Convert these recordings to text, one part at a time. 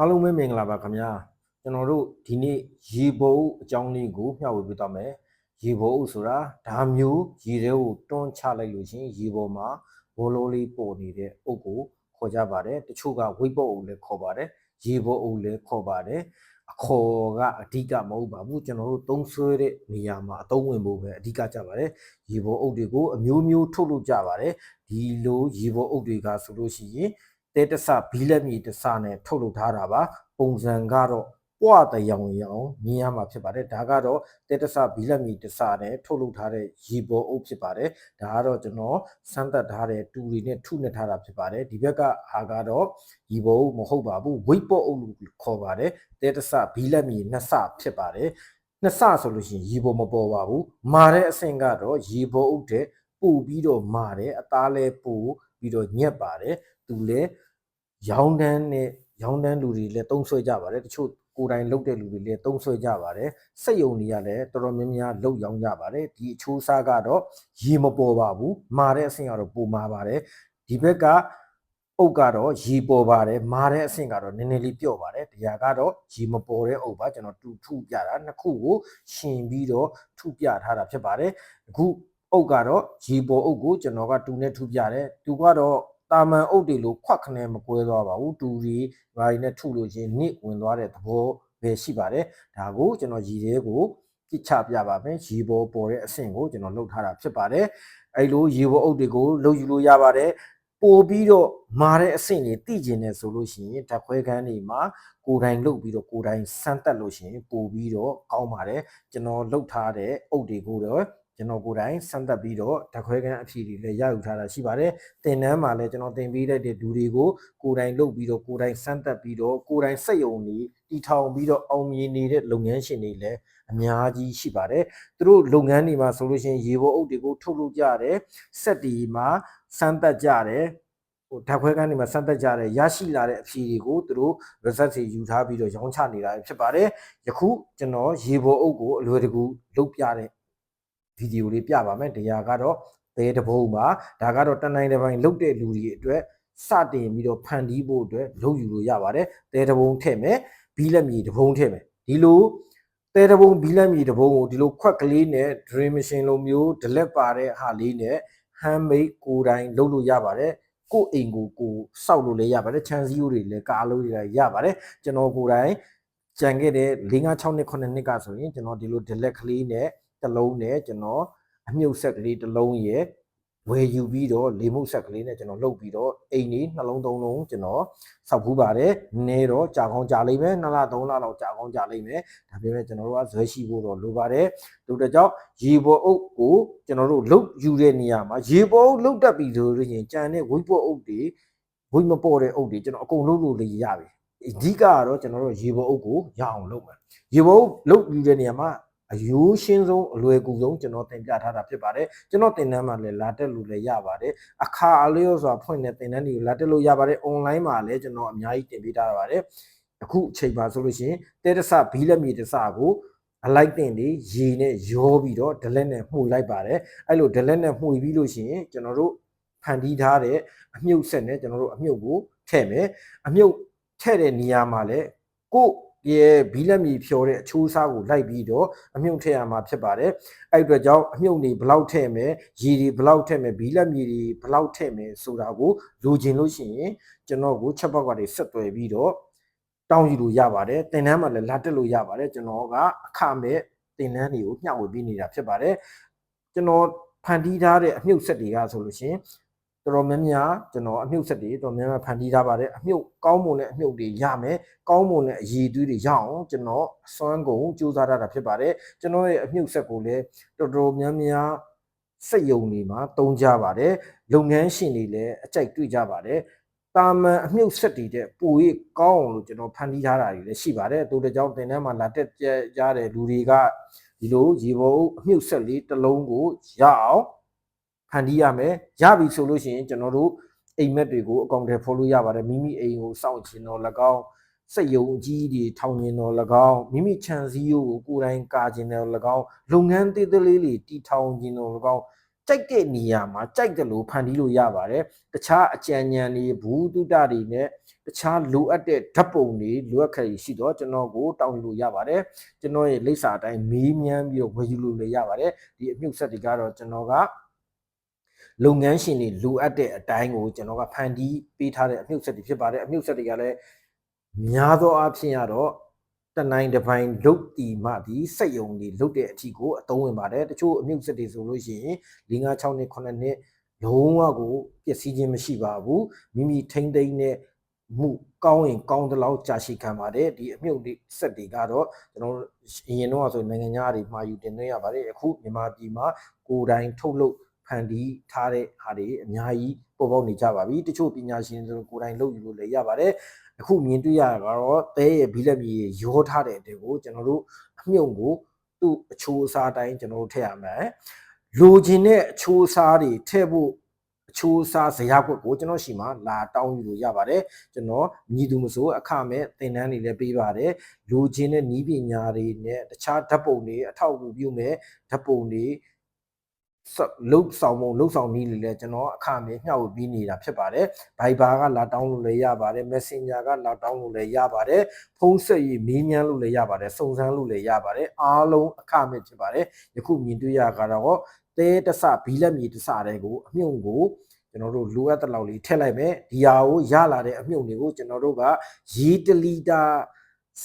အားလုံးပဲမင်္ဂလာပါခင်ဗျာကျွန်တော်တို့ဒီနေ့ရေပေါ်အကြောင်းလေးကိုမျှဝေပေးသွားမယ်ရေပေါ်ဆိုတာဒါမျိုးရေထဲကိုတွန်းချလိုက်လို့ရှရင်ရေပေါ်မှာဘောလုံးလေးပေါ်နေတဲ့အုပ်ကိုခေါ်ကြပါတယ်တချို့ကဝိတ်ပေါ်အုပ်လည်းခေါ်ပါတယ်ရေပေါ်အုပ်လည်းခေါ်ပါတယ်အခေါ်ကအဓိကမဟုတ်ပါဘူးကျွန်တော်တို့သုံးဆွဲတဲ့နေရာမှာအသုံးဝင်ဖို့ပဲအဓိကကြပါတယ်ရေပေါ်အုပ်တွေကိုအမျိုးမျိုးထုတ်လို့ကြပါတယ်ဒီလိုရေပေါ်အုပ်တွေကဆိုလို့ရှိရင် တဲတဆဘီလက်မြေတဆနဲ့ထုတ်လုပ်ထားတာပါပုံစံကတော့ပွားတရောင်ရောင်မြင်ရမှာဖြစ်ပါတယ်ဒါကတော့တဲတဆဘီလက်မြေတဆနဲ့ထုတ်လုပ်ထားတဲ့ရီပေါ်အုပ်ဖြစ်ပါတယ်ဒါကတော့ကျွန်တော်စမ်းသပ်ထားတဲ့တူတွေနဲ့ထုနှစ်ထားတာဖြစ်ပါတယ်ဒီဘက်ကဟာကတော့ရီပေါ်အုပ်မဟုတ်ပါဘူးဝိတ်ပေါ်အုပ်လို့ခေါ်ပါတယ်တဲတဆဘီလက်မြေနှစ်ဆဖြစ်ပါတယ်နှစ်ဆဆိုလို့ရှိရင်ရီပေါ်မပေါ်ပါဘူးမာတဲ့အဆင့်ကတော့ရီပေါ်အုပ်တဲ့ပို့ပြီးတော့မာတယ်အသားလဲပို့ပြီးတော့ညက်ပါတယ်သူလဲ ရောင်းတန်းနဲ့ရောင်းတန်းလူတွေလည်းတုံးဆွဲကြပါတယ်တချို့ကိုယ်တိုင်လုပ်တဲ့လူတွေလည်းတုံးဆွဲကြပါတယ်စက်ယုံတွေကလည်းတော်တော်များများလုပ်ရောင်းကြပါတယ်ဒီအချိုးစားကတော့ရေမပေါ်ပါဘူးမာတဲ့အဆင့်ကတော့ပိုမာပါတယ်ဒီဘက်ကအုပ်ကတော့ရေပေါ်ပါတယ်မာတဲ့အဆင့်ကတော့နည်းနည်းလေးပြော့ပါတယ်တရားကတော့ရေမပေါ်တဲ့အုပ်ပါကျွန်တော်တူထုပြတာနှစ်ခုကိုရှင်ပြီးတော့ထုပြထားတာဖြစ်ပါတယ်အခုအုပ်ကတော့ရေပေါ်အုပ်ကိုကျွန်တော်ကတူနဲ့ထုပြတယ်တူကတော့ တာမန်အုပ်တွေလို့ခွက်ခနဲမကွဲသွားပါဘူးတူရီဘာတွေနဲ့ထုလို့ချင်းနစ်ဝင်သွားတဲ့သဘောပဲရှိပါတယ်ဒါကိုကျွန်တော်ရည်သေးကိုပြစ်ချပြပါမယ်ရေပေါ်ပေါ်တဲ့အဆင့်ကိုကျွန်တော်လှုပ်ထားတာဖြစ်ပါတယ်အဲ့လိုရေပေါ်အုပ်တွေကိုလှုပ်ယူလို့ရပါတယ်ပို့ပြီးတော့မာတဲ့အဆင့်တွေတည်ကျင်နေဆိုလို့ရှိရင်ဓာတ်ခွဲခန်းတွေမှာကိုယ်တိုင်လှုပ်ပြီးတော့ကိုယ်တိုင်စမ်းတက်လို့ရှိရင်ပို့ပြီးတော့ကောင်းပါတယ်ကျွန်တော်လှုပ်ထားတဲ့အုပ်တွေကိုတော့ ကျွန်တော်ကိုယ်တိုင်စမ်းသက်ပြီးတော့ဓာတ်ခွဲခန်းအဖြေတွေလည်းရယူထားတာရှိပါတယ်။တင်နန်းမှာလည်းကျွန်တော်တင်ပေးတဲ့ဒီလူတွေကိုကိုယ်တိုင်လုပ်ပြီးတော့ကိုယ်တိုင်စမ်းသက်ပြီးတော့ကိုယ်တိုင်စက်ယုံနေတီထောင်ပြီးတော့အောင်မြင်နေတဲ့လုပ်ငန်းရှင်တွေလည်းအများကြီးရှိပါတယ်။သူတို့လုပ်ငန်းတွေမှာဆိုလို့ရှိရင်ရေပေါ်အုပ်တွေကိုထုတ်လုပ်ကြတယ်။စက်တီမှာစမ်းသက်ကြတယ်။ဟိုဓာတ်ခွဲခန်းတွေမှာစမ်းသက်ကြတယ်ရရှိလာတဲ့အဖြေတွေကိုသူတို့ result တွေယူထားပြီးတော့ရောင်းချနေတာဖြစ်ပါတယ်။ယခုကျွန်တော်ရေပေါ်အုပ်ကိုအလွယ်တကူလုပ်ပြတဲ့ ဗီဒီယိုလေးပြပါမယ်တရားကတော့သဲတဘုံပါဒါကတော့တနိုင်တစ်ပိုင်းလုတ်တဲ့လူတွေအတွက်စတင်ပြီးတော့ဖန်တီးဖို့အတွက်လုပ်ယူလို့ရပါတယ်သဲတဘုံထည့်မယ်ဘီလက်မြေတဘုံထည့်မယ်ဒီလိုသဲတဘုံဘီလက်မြေတဘုံကိုဒီလိုခွက်ကလေးနဲ့ dream machine လိုမျိုးဒလက်ပါတဲ့ဟာလေးနဲ့ handmade ကိုယ်တိုင်လုပ်လို့ရပါတယ်ကိုယ့်အိမ်ကိုကိုယ်စောက်လို့လည်းရပါတယ်ချန်စီယိုတွေလည်းကားလို့လည်းရပါတယ်ကျွန်တော်ကိုယ်တိုင်ကြံခဲ့တဲ့၄၅6နှစ်9နှစ်ကဆိုရင်ကျွန်တော်ဒီလိုဒလက်ကလေးနဲ့ တစ်လုံးနဲ့ကျွန်တော်အမြုပ်ဆက်ကလေးတစ်လုံးရယ်ဝယ်ယူပြီးတော့လေမှုဆက်ကလေးနဲ့ကျွန်တော်လှုပ်ပြီးတော့အိမ်ကြီးနှလုံးသုံးလုံးကျွန်တော်စောက်ဖူးပါတယ်နေတော့ကြာကောင်းကြာလိမ့်မယ်2လ3လလောက်ကြာကောင်းကြာလိမ့်မယ်ဒါပေမဲ့ကျွန်တော်တို့ကဇွဲရှိဖို့တော့လိုပါတယ်တို့တကြောင်ရေပေါ်အုပ်ကိုကျွန်တော်တို့လှုပ်ယူတဲ့နေရာမှာရေပေါ်အုပ်လှုပ်တတ်ပြီဆိုရင်ကြံတဲ့ဝိပေါ်အုပ်တွေဝိမပေါ်တဲ့အုပ်တွေကျွန်တော်အကုန်လှုပ်လို့လေရပြီအဓိကကတော့ကျွန်တော်တို့ရေပေါ်အုပ်ကိုရအောင်လုပ်မယ်ရေပေါ်အုပ်လှုပ်ယူတဲ့နေရာမှာ အယိုးရှင်းဆုံးအလွယ်ကူဆုံးကျွန်တော်တင်ပြထားတာဖြစ်ပါတယ်ကျွန်တော်တင်တန်းမှာလည်းလာတက်လို့လည်းရပါတယ်အခါအလျော့စွာဖွင့်တဲ့တင်တန်းတွေကိုလာတက်လို့ရပါတယ် online မှာလည်းကျွန်တော်အများကြီးတင်ပေးထားပါတယ်အခုအချိန်ပါဆိုလို့ရှိရင်တဲတဆဘီလက်မြေတဆကိုအလိုက်တင်တွေရေနဲ့ရောပြီးတော့ဒလက်နဲ့မှုလိုက်ပါတယ်အဲ့လိုဒလက်နဲ့မှုပြီးလို့ရှိရင်ကျွန်တော်တို့ဖန်တီးထားတဲ့အမြုပ်ဆက်နဲ့ကျွန်တော်တို့အမြုပ်ကိုထည့်မယ်အမြုပ်ထည့်တဲ့နေရာမှာလည်းကို ရဲ့ဘီလက်မြေဖြော်တဲ့အချိုးစားကိုလိုက်ပြီးတော့အမြုပ်ထည့်ရမှာဖြစ်ပါတယ်အဲ့အတွက်ကြောင့်အမြုပ်တွေဘလောက်ထည့်မယ်ရေတွေဘလောက်ထည့်မယ်ဘီလက်မြေတွေဘလောက်ထည့်မယ်ဆိုတာကိုလိုချင်လို့ရှိရင်ကျွန်တော်ကိုချက်ပေါက်ကတွေဆက်သွယ်ပြီးတော့တောင်းယူလို့ရပါတယ်တင်တန်းမှာလည်းလာတက်လို့ရပါတယ်ကျွန်တော်ကအခမဲ့တင်တန်းတွေကိုမျှဝေပေးနေတာဖြစ်ပါတယ်ကျွန်တော်ဖန်တီးထားတဲ့အမြုပ်ဆက်တွေကဆိုလို့ရှိရင် တော်တော်များများကျွန်တော်အမြုပ်ဆက်တွေတော်တော်များများဖန်တီးထားပါတယ်အမြုပ်ကောင်းမွန်တဲ့အမြုပ်တွေရမယ်ကောင်းမွန်တဲ့အရည်အသွေးတွေရအောင်ကျွန်တော်အစွမ်းကုန်စူးစမ်းထားတာဖြစ်ပါတယ်ကျွန်တော်ရဲ့အမြုပ်ဆက်ကိုလည်းတော်တော်များများစက်ယုံတွေမှာတုံးကြပါတယ်လုပ်ငန်းရှင်တွေလည်းအကြိုက်တွေ့ကြပါတယ်တာမန်အမြုပ်ဆက်တည်တဲ့ပူရိကောင်းအောင်လို့ကျွန်တော်ဖန်တီးထားတာတွေလည်းရှိပါတယ်တိုးတကြောင်တင်ထဲမှာလာတက်ကြတဲ့လူတွေကဒီလိုရေပေါ်အမြုပ်ဆက်လေးတစ်လုံးကိုရအောင်ဖ န်တီးရမယ်ရပြီဆိုလို့ရှိရင်ကျွန်တော်တို့အိမ်မက်တွေကိုအကောင့်ထဲဖော်လို့ရပါတယ်မိမိအိမ်ကိုစောင့်ချင်တော့၎င်းစက်ယုံအကြီးတွေထောင်ကျင်တော့၎င်းမိမိခြံစည်းရိုးကိုကိုယ်တိုင်ကာကျင်တော့၎င်းလုပ်ငန်းသေးသေးလေးတွေတီထောင်ကျင်တော့၎င်းကြိုက်တဲ့နေရာမှာကြိုက်တယ်လို့ဖန်တီးလို့ရပါတယ်တခြားအကြံဉာဏ်တွေဘူးတုတတွေနဲ့တခြားလိုအပ်တဲ့ဓာတ်ပုံတွေလိုအပ်ခဲ့ရှိတော့ကျွန်တော်ကိုတောင်းလို့ရပါတယ်ကျွန်တော်ရဲ့လိပ်စာအတိုင်းမေးမြန်းပြီးတော့ဝယ်ယူလို့လည်းရပါတယ်ဒီအမြုပ်ဆက်တွေကတော့ကျွန်တော်က လုပ်ငန်းရှင်တွေလိုအပ်တဲ့အတိုင်းကိုကျွန်တော်ကဖန်တီးပေးထားတဲ့အမြုပ်ဆက်တွေဖြစ်ပါတယ်အမြုပ်ဆက်တွေကလည်းများသောအားဖြင့်ကတော့တနိုင်တစ်ပိုင်းလုတ်တီမှဒီစက်ယုံတွေလုတ်တဲ့အထီကိုအသုံးဝင်ပါတယ်တချို့အမြုပ်ဆက်တွေဆိုလို့ရှိရင်၄၅6နှစ်9နှစ်လုံးဝကိုပျက်စီးခြင်းမရှိပါဘူးမိမိထိမ့်သိမ့်တဲ့မှုကောင်းရင်ကောင်းတဲ့လောက်ကြာရှည်ခံပါတယ်ဒီအမြုပ်တွေစက်တွေကတော့ကျွန်တော်တို့အရင်တော့ဆိုနိုင်ငံခြားတွေမှာယူတင်သွင်းရပါတယ်အခုမြန်မာပြည်မှာကိုယ်တိုင်ထုတ်လုပ် ဖန်တီးထားတဲ့ဟာတွေအများကြီးပေါ်ပေါက်နေကြပါပြီတချို့ပညာရှင်တွေကိုယ်တိုင်လုပ်ယူလို့လည်းရပါတယ်အခုမြင်တွေ့ရတာကတော့တဲရဲ့ဘီလက်မီရောထားတဲ့အတဲကိုကျွန်တော်တို့အမြုပ်ကိုသူ့အချိုးအစားတိုင်းကျွန်တော်တို့ထည့်ရမယ်လိုချင်တဲ့အချိုးအစားတွေထည့်ဖို့အချိုးအစားဇရာခွက်ကိုကျွန်တော်ရှိမှလာတောင်းယူလို့ရပါတယ်ကျွန်တော်ညီသူမဆိုအခမဲ့သင်တန်းတွေလည်းပေးပါတယ်လူချင်းတဲ့နီးပညာတွေနဲ့တခြားဓာတ်ပုံတွေအထောက်အကူပြုမဲ့ဓာတ်ပုံတွေ လုတ်ဆောင်ပုံလုတ်ဆောင်နည်းလေးလည်းကျွန်တော်အခမဲ့မျှဝေပေးနေတာဖြစ်ပါတယ် Viber ကလာတောင်းလို့လည်းရပါတယ် Messenger ကလာတောင်းလို့လည်းရပါတယ်ဖုန်းဆက်ရေးမေးမြန်းလို့လည်းရပါတယ်စုံစမ်းလို့လည်းရပါတယ်အားလုံးအခမဲ့ဖြစ်ပါတယ်ယခုမြင်တွေ့ရကတော့တဲတဆဘီလက်မြေတဆတဲ့ကိုအမြုံကိုကျွန်တော်တို့လိုအပ်တဲ့လောက်လေးထည့်လိုက်မယ်ဒီဟာကိုရလာတဲ့အမြုံတွေကိုကျွန်တော်တို့ကရေတလီတာ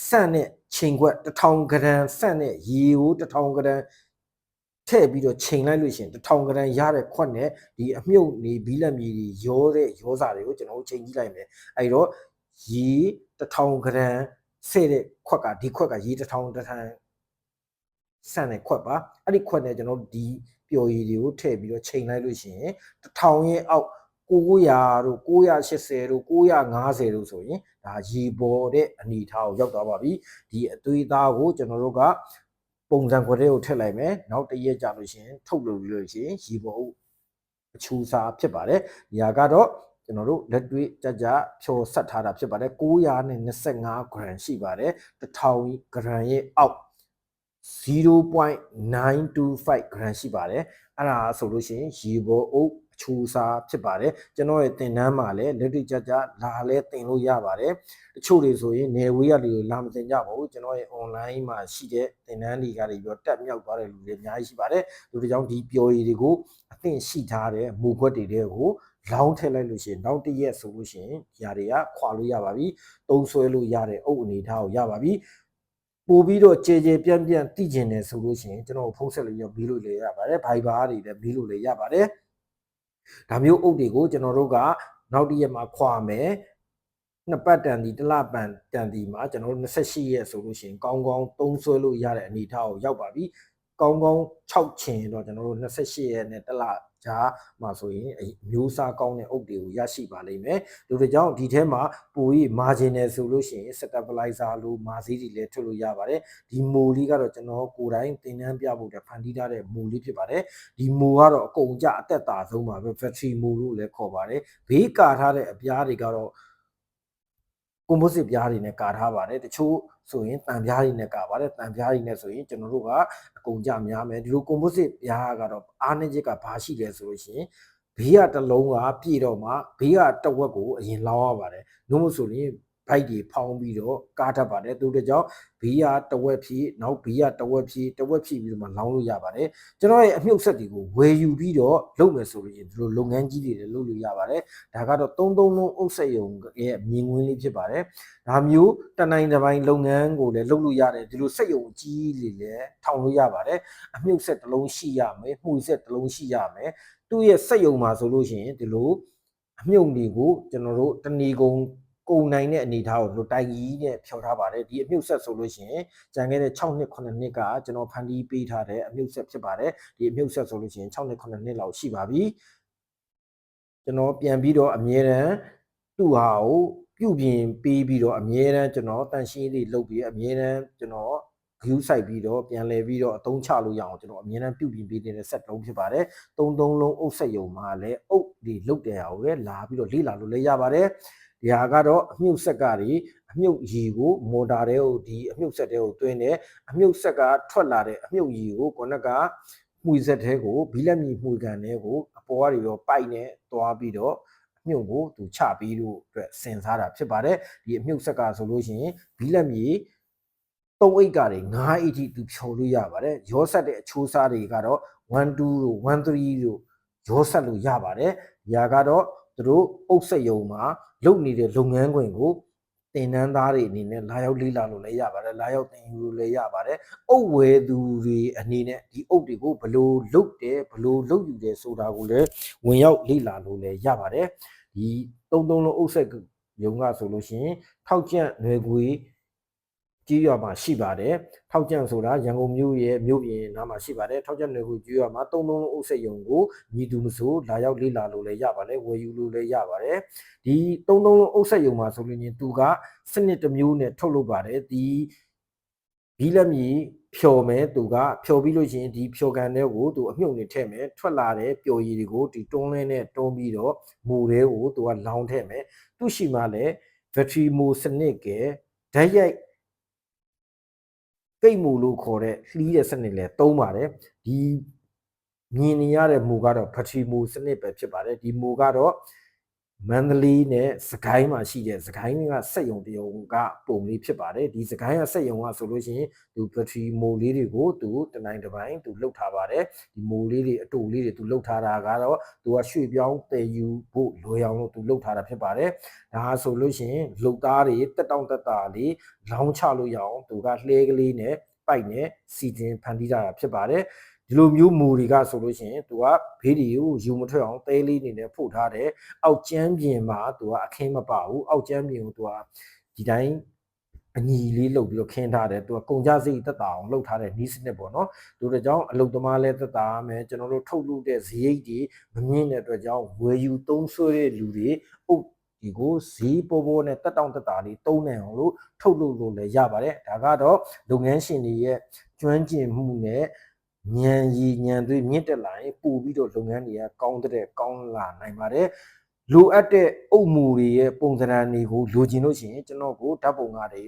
ဆန့်နဲ့ချိန်ခွက်1000ဂရမ်ဆန့်နဲ့ရေကို1000ဂရမ် ထည့်ပြီးတော့ချိန်လိုက်လို့ရှိရင်1000ဂရမ်ရတဲ့ခွက်နဲ့ဒီအမြုပ်နေဘီလက်မြေတွေရောတဲ့ရောစာတွေကိုကျွန်တော်တို့ချိန်ကြည့်လိုက်မယ်အဲ့တော့ရေ1000ဂရမ်ဆဲ့တဲ့ခွက်ကဒီခွက်ကရေ1000တထန်ဆန့်တဲ့ခွက်ပါအဲ့ဒီခွက်နဲ့ကျွန်တော်တို့ဒီပျော်ရည်တွေကိုထည့်ပြီးတော့ချိန်လိုက်လို့ရှိရင်1000ရဲ့အောက်900တို့980တို့950တို့ဆိုရင်ဒါရေပေါ်တဲ့အနေအထားကိုရောက်သွားပါပြီဒီအသွေးသားကိုကျွန်တော်တို့က ပုံစံခွက်တွေကိုထည့်လိုက်မယ်နောက်တစ်ရက်ကြာလို့ရှိရင်ထုတ်လို့လို့ရှိရင်ရေပေါ်အချူစာဖြစ်ပါတယ်ဒီဟာကတော့ကျွန်တော်တို့လက်တွေ့ကြကြဖြောဆက်ထားတာဖြစ်ပါတယ်925 gram ရှိပါတယ်1000 gram ရဲ့အောက်0.925 gram ရှိပါတယ်အဲ့ဒါဆိုလို့ရှိရင်ရေပေါ်အုပ်အ ချိုးစားဖြစ်ပါတယ်ကျွန်တော်ရဲ့တင်တန်းမှာလည်းလက်တွေ့ကြကြလာလဲတင်လို့ရပါတယ်တချို့တွေဆိုရင်နေဝေးရတွေလာမတင်ကြပါဘူးကျွန်တော်ရဲ့ online မှာရှိတဲ့တင်တန်းတွေကနေပြီးတော့တက်မြောက်သွားတဲ့လူတွေအများကြီးရှိပါတယ်လူတွေကြောင့်ဒီပျော်ရည်တွေကိုအသင့်ရှိထားတဲ့မူခွက်တွေတွေကိုလောင်းထည့်လိုက်လို့ရှိရင်နောက်တစ်ရက်ဆိုလို့ရှိရင်ຢာတွေကခွာလို့ရပါပြီတုံးဆွဲလို့ရတဲ့အုပ်အနေထားကိုရပါပြီပို့ပြီးတော့ကြေကြေပြန့်ပြန့်တည်ကျင်တယ်ဆိုလို့ရှိရင်ကျွန်တော်ဖုန်းဆက်လို့ရပြီးလို့လည်းရပါတယ်။ Viber တွေလည်းပြီးလို့လည်းရပါတယ်။ ဒါမျိုးအုပ်တွေကိုကျွန်တော်တို့ကနောက်တစ်ရက်မှာခွာမယ်။နှစ်ပတ်တန်ဒီတစ်လပန်တန်ဒီမှာကျွန်တော်တို့28ရက်ဆိုလို့ရှိရင်ကောင်းကောင်းသုံးဆွဲလို့ရတဲ့အနေအထားကိုရောက်ပါပြီ။ကောင်းကောင်း6ချင်တော့ကျွန်တော်တို့28ရက်နဲ့တစ်လ ဂျားမှာဆိုရင်မျိုးစားကောင်းတဲ့အုပ်တွေကိုရရှိပါလိမ့်မယ်လူတွေကြောင့်ဒီထဲမှာပိုပြီး margin နဲ့ဆိုလို့ရှိရင် stabilizer လို့မာစည်းတွေလည်းထုတ်လို့ရပါတယ်ဒီမိုလေးကတော့ကျွန်တော်ကိုယ်တိုင်သင်တန်းပြဖို့တဲ့ဖန်တီးထားတဲ့မိုလေးဖြစ်ပါတယ်ဒီမိုကတော့အကုန်ကြအသက်သာဆုံးပါပဲ battery မိုလို့လည်းခေါ်ပါတယ်ဘေးကာထားတဲ့အပြားတွေကတော့ကွန်ပိုစစ်ပြားတွေနဲ့ကာထားပါတယ်တချို့ ဆိုရင်တန်ပြားတွေနဲ့ကာပါတယ်တန်ပြားတွေနဲ့ဆိုရင်ကျွန်တော်တို့ကအကုန်ကြများမယ်ဒီလိုကွန်ပိုစစ်ပြားကတော့အားနည်းချက်ကဘာရှိလဲဆိုလို့ရှိရင်ဘေးကတစ်လုံးကပြည့်တော့မှဘေးကတစ်ဝက်ကိုအရင်လောင်းရပါတယ်နှုတ်မဆိုရင် ဘိုက်တွေဖောင်းပြီးတော့ကားတတ်ပါတယ်သူတို့ကြောင့်ဘီးရတဝက်ဖြည့်နောက်ဘီးရတဝက်ဖြည့်တဝက်ဖြည့်ပြီးတော့မှလောင်းလို့ရပါတယ်ကျွန်တော်ရဲ့အမြုပ်ဆက်တွေကိုဝယ်ယူပြီးတော့လုပ်မယ်ဆိုလို့ရင်ဒီလိုလုပ်ငန်းကြီးတွေလည်းလုပ်လို့ရပါတယ်ဒါကတော့သုံးသုံးလုံးအုပ်ဆက်ယုံရဲ့မြင်ကွင်းလေးဖြစ်ပါတယ်ဒါမျိုးတနိုင်တစ်ပိုင်းလုပ်ငန်းကိုလည်းလုပ်လို့ရတယ်ဒီလိုဆက်ယုံကြီးလေးလည်းထောင်လို့ရပါတယ်အမြုပ်ဆက်တစ်လုံးရှိရမယ်မှုဆက်တစ်လုံးရှိရမယ်သူ့ရဲ့ဆက်ယုံမှာဆိုလို့ရှိရင်ဒီလိုအမြုပ်တွေကိုကျွန်တော်တို့တဏီကုံ ကုန်နိုင်တဲ့အနေအထားကိုတို့တိုင်ကြီးနဲ့ဖြောထားပါတယ်ဒီအမြုပ်ဆက်ဆိုလို့ရှိရင်ကြံခဲ့တဲ့6နှစ်9နှစ်ကကျွန်တော်ဖန်တီးပေးထားတဲ့အမြုပ်ဆက်ဖြစ်ပါတယ်ဒီအမြုပ်ဆက်ဆိုလို့ရှိရင်6နှစ်9နှစ်လောက်ရှိပါပြီကျွန်တော်ပြန်ပြီးတော့အမြဲတမ်းသူ့ဟာကိုပြုပြင်ပေးပြီးတော့အမြဲတမ်းကျွန်တော်တန်ရှင်းလေးလုပ်ပြီးအမြဲတမ်းကျွန်တော် view site ပြီးတော့ပြန်လဲပြီးတော့အသုံးချလို့ရအောင်ကျွန်တော်အမြဲတမ်းပြုပြင်ပေးနေတဲ့ set လုံးဖြစ်ပါတယ်။သုံးသုံးလုံးအုပ်ဆက်ယုံမှာလည်းအုပ်ဒီလုတ်တယ်အောင်လည်းလာပြီးတော့လေ့လာလို့လည်းရပါတယ်။ ဒီဟာကတော့အမြုပ်ဆက်ကတွေအမြုပ်ရီကိုမော်တာတွေကိုဒီအမြုပ်ဆက်တွေကိုတွင်းတယ်အမြုပ်ဆက်ကထွက်လာတဲ့အမြုပ်ရီကိုခုနကမှုဆက်တဲ့ကိုဘီလက်မီမှုကန်တဲ့ကိုအပေါ်ကနေတော့ပိုက်နဲ့သွားပြီးတော့အမြုပ်ကိုသူချပြီးလို့အတွက်စင်စားတာဖြစ်ပါတယ်ဒီအမြုပ်ဆက်ကဆိုလို့ရှိရင်ဘီလက်မြေ3အိတ်ကတွေ9အိတ်ထိသူဖြော်လို့ရပါတယ်ရောဆက်တဲ့အချိုးစားတွေကတော့1 2တို့1 3တို့ရောဆက်လို့ရပါတယ်။ညာကတော့ သူတို့အုပ်ဆက်ယုံမှာလုပ်နေတဲ့လုပ်ငန်းခွင်ကိုတင်နန်းသားတွေအနေနဲ့လာရောက်လေးလာလို့လည်းရပါတယ်။လာရောက်တင်ယူလို့လည်းရပါတယ်။အုပ်ဝဲသူတွေအနေနဲ့ဒီအုပ်တွေကိုဘလို့လုတ်တယ်ဘလို့လုတ်ယူတယ်ဆိုတာကိုလည်းဝင်ရောက်လေးလာလို့လည်းရပါတယ်။ဒီသုံးသုံးလုံးအုပ်ဆက်ယုံကဆိုလို့ရှိရင်ထောက်ကျန့်ຫນွေကွေ ကြီးရွာမှာရှိပါတယ်။ထောက်ကျန့်ဆိုတာရန်ကုန်မြို့ရဲ့မြို့ပြင်နားမှာရှိပါတယ်။ထောက်ကျန့်ຫນွေကွေကြီးရွာမှာသုံးသုံးလုံးအုပ်ဆက်ယုံကိုညီသူမဆိုလာရောက်လေးလာလို့လည်းရပါတယ်။ဝယ်ယူလို့လည်းရပါတယ်။ဒီသုံးသုံးလုံးအုပ်ဆက်ယုံမှာဆိုလို့ချင်းသူကစနစ်တစ်မျိုးနဲ့ထုတ်လုပ်ပါတယ်။ဒီဘီလက်မြေဖြော်မယ်သူကဖြော်ပြီးလို့ရှိရင်ဒီဖြော်ကန်တွေကိုသူအမြုပ်နေထည့်မယ်ထွက်လာတဲ့ပျော်ရည်တွေကိုဒီတွန်းလဲနဲ့တွန်းပြီးတော့မူတွေကိုသူကလောင်းထည့်မယ်သူရှိမှလည်းဘက်ထရီမိုစနစ်ကဓာတ်ရိုက် ကိတ်မူလို့ခေါ်တဲ့လှီးတဲ့စနစ်လဲသုံးပါတယ်ဒီမြင်နေရတဲ့မူကတော့ဘက်ထရီမိုစနစ်ပဲဖြစ်ပါတယ်ဒီမူကတော့ မန္တလေးနဲ့စကိုင်းမှာရှိတဲ့စကိုင်းကစက်ယုံတရုံကပုံလေးဖြစ်ပါတယ်ဒီစကိုင်းကစက်ယုံကဆိုလို့ရှိရင်သူဘက်ထရီမိုလေးတွေကိုသူတနိုင်တစ်ပိုင်းသူလှုပ်ထားပါတယ်ဒီမိုလေးတွေအတူလေးတွေသူလှုပ်ထားတာကတော့သူကရွှေ့ပြောင်းတည်ယူဖို့လွယ်အောင်လို့သူလှုပ်ထားတာဖြစ်ပါတယ်ဒါဆိုလို့ရှိရင်လှုပ်သားတွေတက်တောင့်တက်တာလေးလောင်းချလို့ရအောင်သူကလှဲကလေးနဲ့ပိုက်နဲ့စီတင်ဖန်တီးတာဖြစ်ပါတယ် ဒီလိုမျိုးမူတွေကဆိုလို့ရှိရင်သူကဘေးတွေကိုယူမထွက်အောင်သဲလေးနေနဲ့ဖို့ထားတယ်အောက်ကျမ်းပြင်မှာသူကအခင်းမပဘူးအောက်ကျမ်းပြင်ကိုသူကဒီတိုင်းအညီလေးလှုပ်ပြီးတော့ခင်းထားတယ်သူကကုန်ကြစိတ်တက်တာအောင်လှုပ်ထားတဲ့နီးစနစ်ပေါ့နော်တို့တဲ့ကြောင့်အလုတ်သမားလဲတက်တာမယ်ကျွန်တော်တို့ထုတ်လုပ်တဲ့ဇိရိတ်တွေမမြင့်တဲ့အတွက်ကြောင့်ဝယ်ယူသုံးဆွဲတဲ့လူတွေအုပ်ဒီကိုဈေးပေါ်ပေါ်နဲ့တက်တောင့်တက်တာလေးတုံးနိုင်အောင်လို့ထုတ်လုပ်လို့လည်းရပါတယ်ဒါကတော့လုပ်ငန်းရှင်တွေရဲ့ကျွမ်းကျင်မှုနဲ့ ညံရီညံသွေးမြင့်တက်လာရင်ပို့ပြီးတော့လုပ်ငန်းတွေကကောင်းတဲ့ကောင်းလာနိုင်ပါတယ်လိုအပ်တဲ့အုပ်မူတွေရဲ့ပုံစံတွေကိုလိုချင်လို့ရှိရင်ကျွန်တော်ကိုဓာတ်ပုံကားတွေ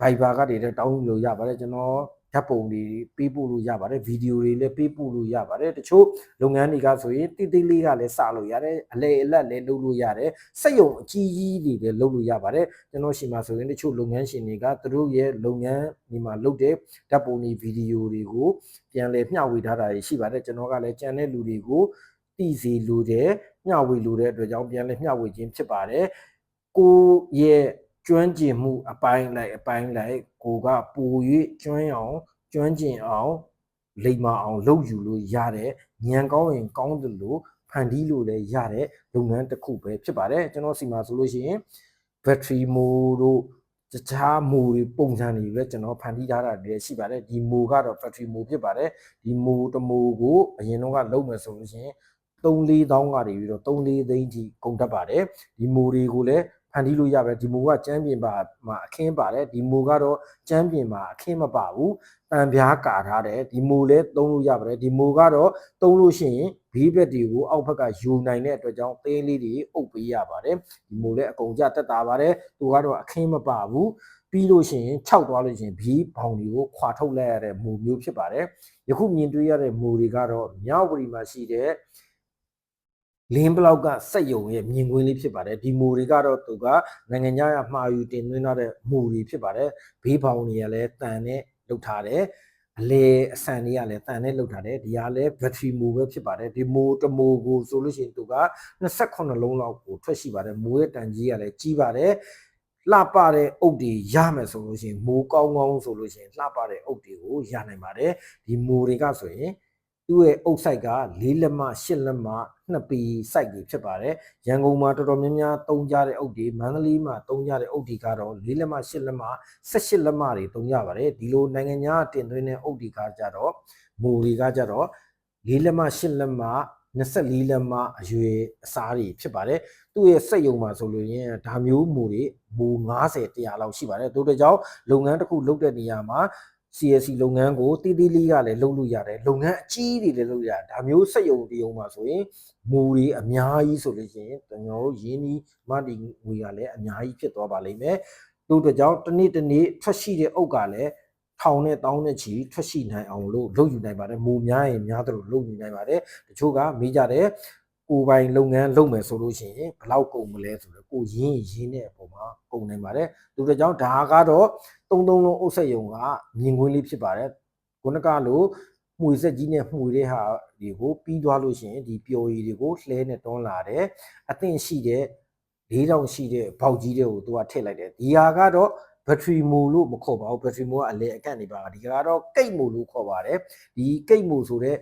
Viber ကတည်းကတောင်းလို့ရပါတယ်ကျွန်တော် ဓာတ်ပုံတွေပေးပို့လို့ရပါတယ်ဗီဒီယိုတွေလည်းပေးပို့လို့ရပါတယ်တချို့လုပ်ငန်းတွေကဆိုရင်တိတိလေးကလည်းစလို့ရတယ်အလဲအလက်လည်းလုပ်လို့ရတယ်စက်ရုံအကြီးကြီးတွေလည်းလုပ်လို့ရပါတယ်ကျွန်တော်ရှိမှဆိုရင်တချို့လုပ်ငန်းရှင်တွေကသူတို့ရဲ့လုပ်ငန်းဒီမှာလုပ်တဲ့ဓာတ်ပုံတွေဗီဒီယိုတွေကိုပြန်လည်မျှဝေထားတာရှိပါတယ်ကျွန်တော်ကလည်းကြံတဲ့လူတွေကိုတည်စီလိုတဲ့မျှဝေလိုတဲ့အတွက်ကြောင့်ပြန်လည်မျှဝေခြင်းဖြစ်ပါတယ်ကိုရဲ့ ကျွမ်းကျင်မှုအပိုင်းလိုက်အပိုင်းလိုက်ကိုကပူ၍ကျွမ်းအောင်ကျွမ်းကျင်အောင်လိမ္မာအောင်လုပ်ယူလို့ရတဲ့ဉာဏ်ကောင်းရင်ကောင်းတယ်လို့ဖန်တီးလို့လည်းရတဲ့လုပ်ငန်းတစ်ခုပဲဖြစ်ပါတယ်ကျွန်တော်စီမှာဆိုလို့ရှိရင် battery mode တို့တခြားမိုတွေပုံစံတွေလည်းကျွန်တော်ဖန်တီးထားတာလည်းရှိပါတယ်ဒီမိုကတော့ battery mode ဖြစ်ပါတယ်ဒီမိုတမိုကိုအရင်တော့ကလုံးမယ်ဆိုလို့ရှိရင်3-4တောင်းကနေပြီးတော့3-4သိန်းကြီးကုန်တတ်ပါတယ်ဒီမိုတွေကိုလည်း ဖန်တီးလို့ရပါတယ်ဒီမိုကကျမ်းပြင်ပါမှာအခင်းပါတယ်ဒီမိုကတော့ကျမ်းပြင်မှာအခင်းမပါဘူးတံပြားကာထားတယ်ဒီမိုလည်းသုံးလို့ရပါတယ်ဒီမိုကတော့သုံးလို့ရှိရင်ဘေးဘက်တွေကိုအောက်ဘက်ကယူနိုင်တဲ့အတွက်ကြောင့်သေးလေးတွေအုပ်ပေးရပါတယ်ဒီမိုလည်းအကုန်ကြတက်တာပါတယ်သူကတော့အခင်းမပါဘူးပြီးလို့ရှိရင်ခြောက်သွားလို့ရှိရင်ဘီးဘောင်တွေကိုခွာထုတ်လိုက်ရတဲ့မူမျိုးဖြစ်ပါတယ်ယခုမြင်တွေ့ရတဲ့မူတွေကတော့မြောက်ဝတီမှာရှိတဲ့ လင်းဘလောက်ကစက်ယုံရဲ့မြင်ကွင်းလေးဖြစ်ပါတယ်ဒီမူတွေကတော့သူကနိုင်ငံခြားရမှာယူတင်သွင်းထားတဲ့မူတွေဖြစ်ပါတယ်ဘေးဘောင်တွေကလည်းတန်နဲ့လုပ်ထားတယ်အလေအဆန်တွေကလည်းတန်နဲ့လုပ်ထားတယ်ဒီကလည်းဘက်ထရီမိုပဲဖြစ်ပါတယ်ဒီမိုတမိုကိုဆိုလို့ရှိရင်သူက28လုံးလောက်ကိုထွက်ရှိပါတယ်မိုရဲ့တန်ကြီးကလည်းကြီးပါတယ်လှပတဲ့အုပ်တွေရမယ်ဆိုလို့ရှိရင်မိုးကောင်းကောင်းဆိုလို့ရှိရင်လှပတဲ့အုပ်တွေကိုရနိုင်ပါတယ်ဒီမိုတွေကဆိုရင် သူ့ရဲ့အုပ်ဆိုင်က၄လက်မ၈လက်မနှစ်ပီစိုက်တွေဖြစ်ပါတယ်ရန်ကုန်မှာတော်တော်များများတုံးကြတဲ့အုပ်တွေမန္တလေးမှာတုံးကြတဲ့အုပ်တွေကတော့၄လက်မ၈လက်မ၁၈လက်မတွေတုံးကြပါတယ်ဒီလိုနိုင်ငံခြားတင်သွင်းတဲ့အုပ်တွေကကြတော့မိုတွေကကြတော့၄လက်မ၈လက်မ24လက်မအရွယ်အစားတွေဖြစ်ပါတယ်သူ့ရဲ့စက်ယုံမှာဆိုလို့ရင်ဒါမျိုးမူတွေမူ90 100လောက်ရှိပါတယ်တို့တကြောင်လုပ်ငန်းတစ်ခုလုပ်တဲ့နေရာမှာ CSC လုပ်ငန်းကိုတီးတီးလေးကလည်းလုပ်လို့ရတယ်လုပ်ငန်းအကြီးတွေလည်းလုပ်ရတယ်ဒါမျိုးစက်ယုံတယုံမှာဆိုရင်မူတွေအများကြီးဆိုလို့ရှိရင်ကျွန်တော်တို့ရင်းနှီးမတီငွေကလည်းအများကြီးဖြစ်သွားပါလိမ့်မယ်တို့တကြောင်တစ်နေ့တစ်နေ့ထွက်ရှိတဲ့အုပ်ကလည်းထောင်နဲ့တောင်းနဲ့ချီထွက်ရှိနိုင်အောင်လို့လုပ်ယူနိုင်ပါတယ်မူများရင်များတယ်လို့လုပ်ယူနိုင်ပါတယ်တချို့ကမေးကြတယ်ကိုယ်ပိုင်လုပ်ငန်းလုပ်မယ်ဆိုလို့ရှိရင်ဘယ်လောက်ကုန်မလဲဆိုတော့ကိုရင်းရင်းတဲ့အပေါ်မှာကုန်နိုင်ပါတယ်သူတို့ကြောင့်ဒါကတော့ သုံးသုံးလုံးအုပ်ဆက်ယုံကမြင်ကွင်းလေးဖြစ်ပါတယ်ခုနကလိုမှွေဆက်ကြီးနဲ့မှွေတဲ့ဟာတွေကိုပြီးသွားလို့ရှိရင်ဒီပျော်ရည်တွေကိုလှဲနဲ့တွန်းလာတယ်အသင့်ရှိတဲ့၄တောင်ရှိတဲ့ဘောက်ကြီးတွေကိုသူကထည့်လိုက်တယ်ဒီဟာကတော့ battery mode လို့မခေါ်ပါဘူး battery mode ကအလဲအကန့်နေပါဒီကတော့ကိတ် mode လို့ခေါ်ပါတယ်ဒီကိတ် mode ဆိုတဲ့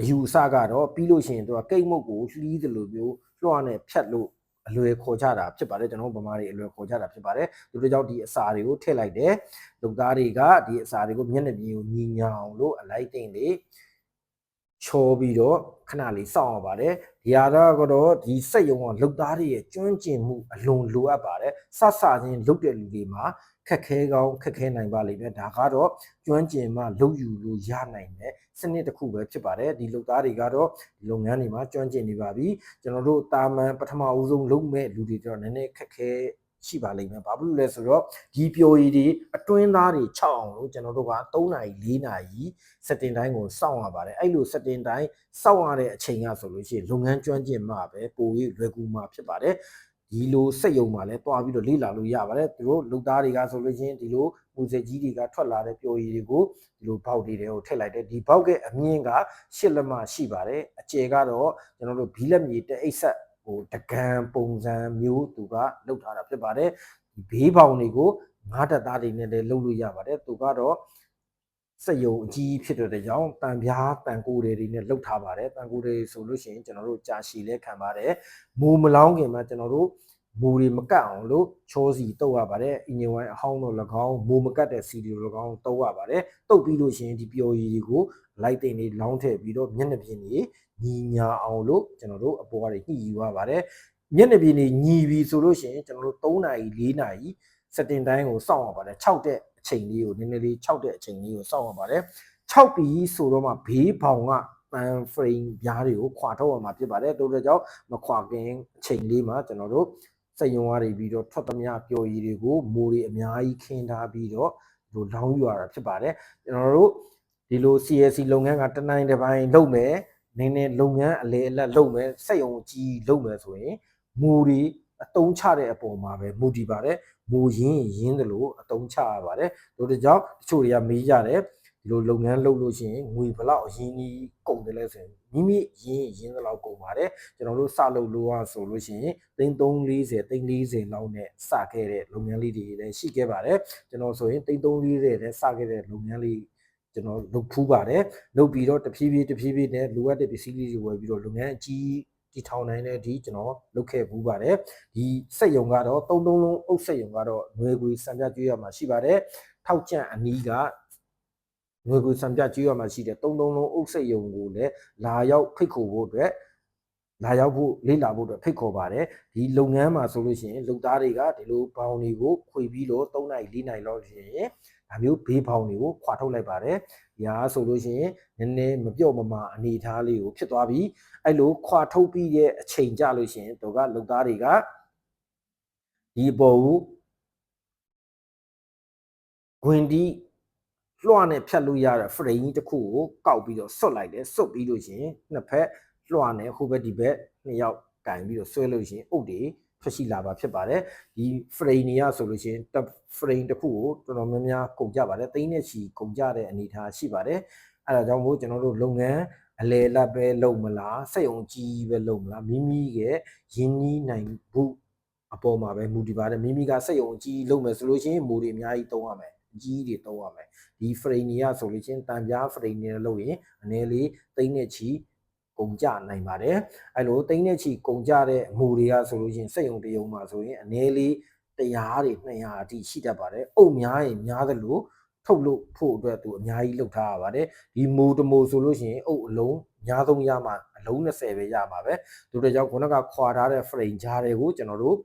အယူအဆကတော့ပြီးလို့ရှိရင်သူကကိတ်မုတ်ကိုလှီးတယ်လို့မျိုးလွှမ်းနဲ့ဖြတ်လို့ အလွယ်ခေါ်ကြတာဖြစ်ပါတယ်ကျွန်တော်တို့ဗမာတွေအလွယ်ခေါ်ကြတာဖြစ်ပါတယ်ဒီလိုကြောင့်ဒီအစာတွေကိုထည့်လိုက်တယ်လူသားတွေကဒီအစာတွေကိုမျက်နှာပြင်ကိုညီညာအောင်လို့အလိုက်တင်လေးချောပြီးတော့ခဏလေးစောင့်ရပါတယ်ဒီဟာကတော့ဒီစက်ရုံကလုတ်သားတွေရဲ့ကျွမ်းကျင်မှုအလွန်လိုအပ်ပါတယ်ဆဆချင်းလုတ်တဲ့လူတွေမှာ ခက်ခဲကောင်းခက်ခဲနိုင်ပါလိမ့်မယ်ဒါကတော့ကျွမ်းကျင်မှလုတ်ယူလို့ရနိုင်တဲ့စနစ်တစ်ခုပဲဖြစ်ပါတယ်ဒီလုတ်သားတွေကတော့ဒီလုပ်ငန်းတွေမှာကျွမ်းကျင်နေပါပြီကျွန်တော်တို့တာမန်ပထမအဦးဆုံးလုပ်မဲ့လူတွေတော့နည်းနည်းခက်ခဲရှိပါလိမ့်မယ်။ဘာဖြစ်လို့လဲဆိုတော့ဒီပျော်ရည်တွေအတွင်းသားတွေ6အောင်လို့ကျွန်တော်တို့က3နာရီ4နာရီစက်တင်တိုင်းကိုစောင့်ရပါတယ်။အဲ့လိုစက်တင်တိုင်းစောင့်ရတဲ့အချိန်ကဆိုလို့ရှိရင်လုပ်ငန်းကျွမ်းကျင်မှပဲပိုပြီးလွယ်ကူမှဖြစ်ပါတယ်။ ဒီလိုစက်ယုံမှာလည်းတွားပြီးတော့လေ့လာလို့ရပါတယ်။သူတို့လုပ်သားတွေကဆိုလို့ရှိရင်ဒီလိုမူစက်ကြီးတွေကထွက်လာတဲ့ပျော်ရည်တွေကိုဒီလိုဘောက်တွေတွေကိုထည့်လိုက်တယ်။ဒီဘောက်ရဲ့အမြင့်ကရှစ်လက်မရှိပါတယ်။အကျယ်ကတော့ကျွန်တော်တို့ဘီလက်မြေတအိတ်ဆက်ဟိုတကံပုံစံမျိုးသူကလောက်ထားတာဖြစ်ပါတယ်ဒီဘေးပေါင်တွေကိုငါးတက်သားတွေနဲ့လည်းလုပ်လို့ရပါတယ်သူကတော့ စက်ယုံအကြီးဖြစ်တဲ့ကြောင့်တန်ပြားတန်ကိုယ်တွေနဲ့လှုပ်ထားပါတယ်တန်ကိုယ်တွေဆိုလို့ရှိရင်ကျွန်တော်တို့ကြာရှည်လဲခံပါတယ်မူမလောင်းခင်မှာကျွန်တော်တို့မူတွေမကတ်အောင်လို့ချောစီတုပ်ရပါတယ်အင်ဂျင်ဝိုင်းအဟောင်းတို့၎င်းမူမကတ်တဲ့စီဒီတို့၎င်းတုပ်ရပါတယ်တုပ်ပြီးလို့ရှိရင်ဒီပျော်ရည်တွေကိုလိုက်တိန်လေးလောင်းထည့်ပြီးတော့မျက်နှာပြင်တွေညီညာအောင်လို့ကျွန်တော်တို့အပေါ်ကနေညှိယူရပါတယ်မျက်နှာပြင်တွေညီပြီဆိုလို့ရှိရင်ကျွန်တော်တို့3နာရီ4နာရီစက်တင်တိုင်းကိုစောင့်ရပါတယ်6တဲ့ အချိန်လေးကိုနည်းနည်းလေး6တဲ့အချိန်လေးကိုစောင့်ရပါတယ်6ပြီဆိုတော့မှဘေးဘောင်ကပန်ဖရိမ်ပြားတွေကိုခွာထုတ်ရမှာဖြစ်ပါတယ်တို့တဲ့ကြောင့်မခွာခင်အချိန်လေးမှာကျွန်တော်တို့စက်ယုံရည်ပြီးတော့ထွက်သမျှပျော်ရည်တွေကိုမိုးတွေအများကြီးခင်းထားပြီးတော့ဒီလိုလောင်းယူရတာဖြစ်ပါတယ်ကျွန်တော်တို့ဒီလို CSC လုပ်ငန်းကတနိုင်တစ်ပိုင်းလုပ်မယ်နည်းနည်းလုပ်ငန်းအလေအလတ်လုပ်မယ်စက်ယုံကြီးလုပ်မယ်ဆိုရင်မူတွေ အတုံးချတဲ့အပေါ်မှာပဲမူတည်ပါတယ်မူရင်းရင်းတယ်လို့အတုံးချရပါတယ်တို့တကြောင်တချို့တွေကမေးကြတယ်ဒီလိုလုပ်ငန်းလုပ်လို့ရှိရင်ငွေဘလောက်အရင်းကြီးကုန်တယ်လဲဆိုရင်မိမိရင်းရင်းသလောက်ကုန်ပါတယ်ကျွန်တော်တို့စလုပ်လို့ရဆိုလို့ရှိရင်သိန်း340သိန်း40လောက်နဲ့စခဲ့တဲ့လုပ်ငန်းလေးတွေလည်းရှိခဲ့ပါတယ်ကျွန်တော်ဆိုရင်သိန်း340နဲ့စခဲ့တဲ့လုပ်ငန်းလေးကျွန်တော်လုပ်ဖူးပါတယ်လုပ်ပြီးတော့တဖြည်းဖြည်းတဖြည်းဖြည်းနဲ့လိုအပ်တဲ့ပစ္စည်းလေးတွေဝယ်ပြီးတော့လုပ်ငန်းအကြီး တီထောင်နိုင်တဲ့အထိကျွန်တော်လုပ်ခဲ့ဘူးပါတယ်ဒီစက်ယုံကတော့သုံးသုံးလုံးအုပ်စက်ယုံကတော့နွေကွေစံပြကျွေးရမှာရှိပါတယ်ထောက်ကျန့်အနီးကငွေကူစံပြကျွေးရမှာရှိတယ်သုံးသုံးလုံးအုပ်စိတ်ယုံကိုလည်းလာရောက်ဖိတ်ခေါ်ဖို့အတွက်လာရောက်ဖို့လေ့လာဖို့အတွက်ဖိတ်ခေါ်ပါတယ်ဒီလုပ်ငန်းမှာဆိုလို့ရှိရင်လုပ်သားတွေကဒီလိုဘောင်တွေကိုခွေပြီးတော့၃နိုင်၄နိုင်လောက်ရှိရင် ဒါမျိုးဘေးဘောင်တွေကိုခွာထုတ်လိုက်ပါတယ်။ညာဆိုလို့ရှိရင်နည်းနည်းမပြော့မမာအနေထားလေးကိုဖြစ်သွားပြီ။အဲ့လိုခွာထုတ်ပြီးတဲ့အချိန်ကြလို့ရှိရင်သူကလုံသားတွေကဒီပေါ်ကိုဂွင်ဒီလွှာနဲ့ဖြတ်လို့ရတဲ့ frame ကြီးတစ်ခုကိုကောက်ပြီးတော့ဆွတ်လိုက်တယ်ဆွတ်ပြီးလို့ရှိရင်နှစ်ဖက်လွှာနဲ့ဟိုဘက်ဒီဘက်နှစ်ယောက်ကင်ပြီးတော့ဆွဲလို့ရှိရင်အုပ်တွေ ထွက်ရှိလာပါဖြစ်ပါတယ်ဒီ frame တွေကဆိုလို့ရှိရင် frame တစ်ခုကိုတော်တော်များများကုန်ကြပါတယ်သိန်းနဲ့ချီကုန်ကြတဲ့အနေအထားရှိပါတယ်အဲဒါကြောင့်မို့ကျွန်တော်တို့လုပ်ငန်းအလဲလက်ပဲလုပ်မလားစက်ရုံကြီးပဲလုပ်မလားမိမိရဲ့ရင်းနှီးနိုင်ဖို့အပေါ်မှာပဲမူတည်ပါတယ်မိမိကစက်ရုံကြီးလုပ်မယ်ဆိုလို့ရှိရင်မူတွေအများကြီးသုံးရမယ်အကြီးတွေသုံးရမယ်ဒီ frame တွေကဆိုလို့ချင်းတန်ပြား frame တွေလုပ်ရင်အနည်းလေးသိန်းနဲ့ချီ ကုန်ကြနိုင်ပါတယ်အဲ့လိုတိမ့်တဲ့ချီကုန်ကြတဲ့အမူတွေကဆိုလို့ရှိရင်စက်ယုံတယုံမှာဆိုရင်အနည်းလေးတရားတွေ200အထိရှိတတ်ပါတယ်အုပ်များရင်များသလိုထုတ်လို့ဖို့အတွက်သူအများကြီးလုပ်ထားရပါတယ်ဒီမူတမူဆိုလို့ရှိရင်အုပ်အလုံးများဆုံးရမှာအလုံး20ပဲရမှာပဲဒုတိယကြောင့်ခုနကခွာထားတဲ့ frame ကြားတွေကိုကျွန်တော်တို့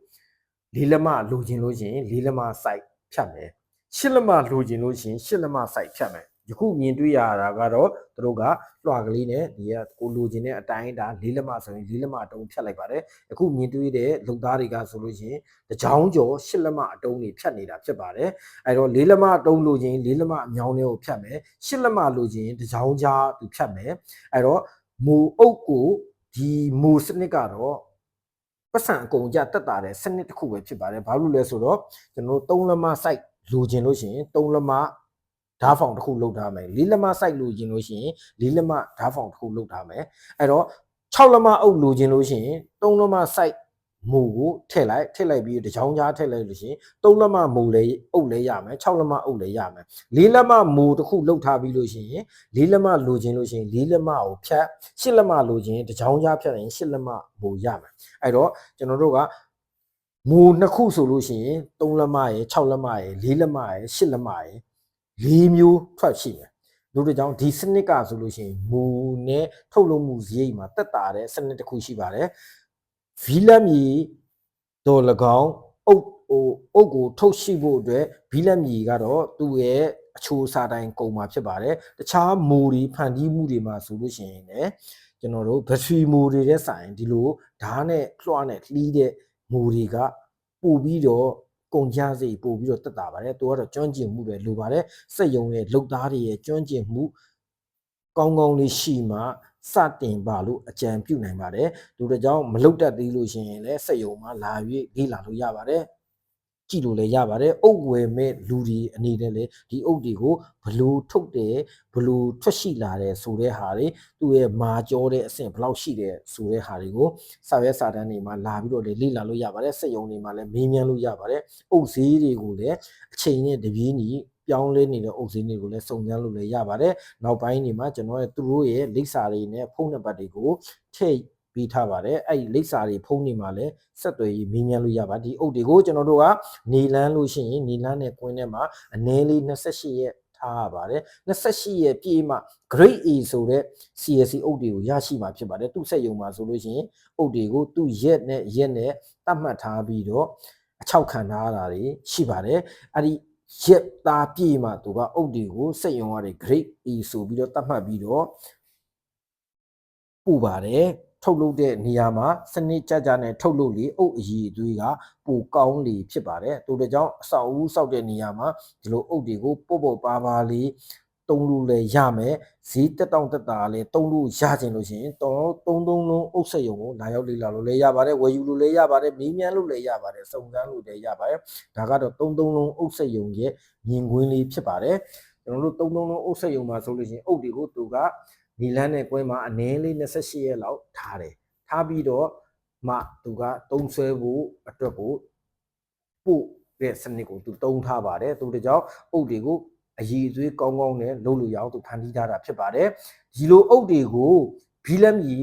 လေးလက်မလိုချင်လို့ရှိရင်လေးလက်မ site ဖြတ်မယ်ရှစ်လက်မလိုချင်လို့ရှိရင်ရှစ်လက်မ site ဖြတ်မယ် ယခုမြင်တွေ့ရတာကတော့သူတို့ကလွှာကလေးနဲ့ဒီကကိုလိုချင်တဲ့အတိုင်းဒါလေးလက်မဆိုရင်လေးလက်မအတုံးဖြတ်လိုက်ပါတယ်ယခုမြင်တွေ့တဲ့လုံသားတွေကဆိုလို့ရှိရင်တကြောင်ကျော်ရှစ်လက်မအတုံးတွေဖြတ်နေတာဖြစ်ပါတယ်အဲတော့လေးလက်မအတုံးလိုချင်လေးလက်မအမြောင်းတွေကိုဖြတ်မယ်ရှစ်လက်မလိုချင်တကြောင်ကြားသူဖြတ်မယ်အဲတော့မူအုပ်ကိုဒီမူစနစ်ကတော့ပတ်စံအကုန်ကြတက်တာတဲ့စနစ်တစ်ခုပဲဖြစ်ပါတယ်ဘာလို့လဲဆိုတော့ကျွန်တော်တို့၃လက်မ site လိုချင်လို့ရှိရင်၃လက်မ ဓာတ်ဖောင်တစ်ခုလုပ်ထားမယ်၄လက်မ site လိုချင်လို့ရှိရင်၄လက်မဓာတ်ဖောင်တစ်ခုလုပ်ထားမယ်အဲ့တော့6လက်မအုပ်လိုချင်လို့ရှိရင်3လက်မ site မူကိုထည့်လိုက်ထည့်လိုက်ပြီးတကြောင်ကြားထည့်လိုက်လို့ရှိရင်3လက်မမူလေးအုပ်လေးရမယ်6လက်မအုပ်လေးရမယ်၄လက်မမူတစ်ခုလုပ်ထားပြီးလို့ရှိရင်၄လက်မလိုချင်လို့ရှိရင်၄လက်မကိုဖြတ်၈လက်မလိုချင်တကြောင်ကြားဖြတ်ရင်၈လက်မမူရမယ်အဲ့တော့ကျွန်တော်တို့ကမူနှစ်ခုဆိုလို့ရှိရင်3လက်မရယ်6လက်မရယ်4လက်မရယ်8လက်မရယ် ၄မျိုးထွက်ရှိမယ်တို့တို့ကြောင့်ဒီစနစ်ကဆိုလို့ရှိရင်မူနဲ့ထုတ်လုပ်မှုစရိတ်မှာတက်တာတဲ့စနစ်တစ်ခုရှိပါတယ်ဗီလက်မြေတော်၎င်းအုပ်ဟိုအုပ်ကိုထုတ်ရှိဖို့အတွက်ဗီလက်မြေကတော့သူ့ရဲ့အချိုးအစားတိုင်းကုန်မှာဖြစ်ပါတယ်တခြားမူတွေဖန်တီးမှုတွေမှာဆိုလို့ရှိရင်လည်းကျွန်တော်တို့ဘက်ထရီမူတွေတဲ့ဆိုင်ဒီလိုဓာတ်နဲ့လွှတ်နဲ့လှီးတဲ့မူတွေကပို့ပြီးတော့ ကုန်ကြစိတ်ပို့ပြီးတော့တက်တာပါတယ်သူကတော့ကျွမ်းကျင်မှုတွေလိုပါတယ်စက်ယုံရဲ့လုပ်သားတွေရဲ့ကျွမ်းကျင်မှုကောင်းကောင်းလေးရှိမှစတင်ပါလို့အကြံပြုနိုင်ပါတယ်ဒီလိုကြောင့်မလုတ်တက်သေးလို့ရှိရင်လည်းစက်ယုံမှာလာ၍လေ့လာလို့ရပါတယ် ကြည့်လို့လည်းရပါတယ်အုပ်ဝယ်မဲ့လူတွေအနေနဲ့လည်းဒီအုပ်တွေကိုဘလို့ထုတ်တယ်ဘလို့ထွက်ရှိလာတယ်ဆိုတဲ့ဟာတွေသူ့ရဲ့မာကြောတဲ့အဆင့်ဘယ်လောက်ရှိတယ်ဆိုတဲ့ဟာတွေကိုစာရွက်စာတမ်းတွေမှာလာပြီးတော့လေလေ့လာလို့ရပါတယ်စက်ယုံတွေမှာလည်းမေးမြန်းလို့ရပါတယ်အုပ်ဈေးတွေကိုလည်းအချိန်နဲ့တပြေးညီပြောင်းလဲနေတဲ့အုပ်ဈေးတွေကိုလည်းစုံစမ်းလို့လည်းရပါတယ်နောက်ပိုင်းတွေမှာကျွန်တော်ရဲ့သူတို့ရဲ့လိပ်စာတွေနဲ့ဖုန်းနံပါတ်တွေကိုထည့် ပြီးထားပါတယ်အဲ့ဒီလိပ်စာတွေဖုန်းတွေမှာလည်းဆက်သွယ်ရေးမေးမြန်းလို့ရပါဒီအုပ်တွေကိုကျွန်တော်တို့ကနေလန်းလို့ရှိရင်နေလန်းနဲ့ကွင်းထဲမှာအနည်းလေး28ရက်ထားရပါတယ်28ရက်ပြည့်မှ grade A ဆိုတဲ့ CSC အုပ်တွေကိုရရှိမှာဖြစ်ပါတယ်သူ့ဆက်ယုံမှာဆိုလို့ရှိရင်အုပ်တွေကိုသူ့ရက်နဲ့ရက်နဲ့တတ်မှတ်ထားပြီးတော့အချောက်ခံထားတာတွေရှိပါတယ်အဲ့ဒီရက်သားပြည့်မှသူကအုပ်တွေကိုစက်ယုံရတဲ့ grade E ဆိုပြီးတော့တတ်မှတ်ပြီးတော့ပို့ပါတယ် ထုတ်လုပ်တဲ့နေရာမှာစနစ်ကြကြနဲ့ထုတ်လုပ်လေအုပ်အည်အသွေးကပိုကောင်းလေဖြစ်ပါတယ်။ဒါတို့ကြောင့်အဆောက်အဦစောက်တဲ့နေရာမှာဒီလိုအုပ်တွေကိုပုတ်ပုတ်ပါပါလေးတုံးလို့လည်းရမယ်ဈေးတက်တောင့်တက်တာလည်းတုံးလို့ရခြင်းလို့ရှိရင်တုံးတုံးတုံးလုံးအုပ်ဆက်ရုံကိုလာရောက်လေ့လာလို့လည်းရပါတယ်ဝယ်ယူလို့လည်းရပါတယ်မေးမြန်းလို့လည်းရပါတယ်စုံစမ်းလို့လည်းရပါတယ်ဒါကတော့တုံးတုံးလုံးအုပ်ဆက်ရုံရဲ့မြင်ကွင်းလေးဖြစ်ပါတယ်ကျွန်တော်တို့တုံးတုံးလုံးအုပ်ဆက်ရုံမှာဆိုလို့ရှိရင်အုပ်တွေကိုသူက နီလန်းနဲ့ကွင်းမှာအနည်းလေး28ရက်လောက်ထားတယ်ထားပြီးတော့မှသူကတုံးဆွဲဖို့အတွက်ကိုပို့တဲ့စနစ်ကိုသူတုံးထားပါတယ်သူတကြောင်အုပ်တွေကိုအည်အသွေးကောင်းကောင်းနဲ့လုပ်လို့ရအောင်သူဖန်တီးထားတာဖြစ်ပါတယ်ဒီလိုအုပ်တွေကိုဘီလက်မီ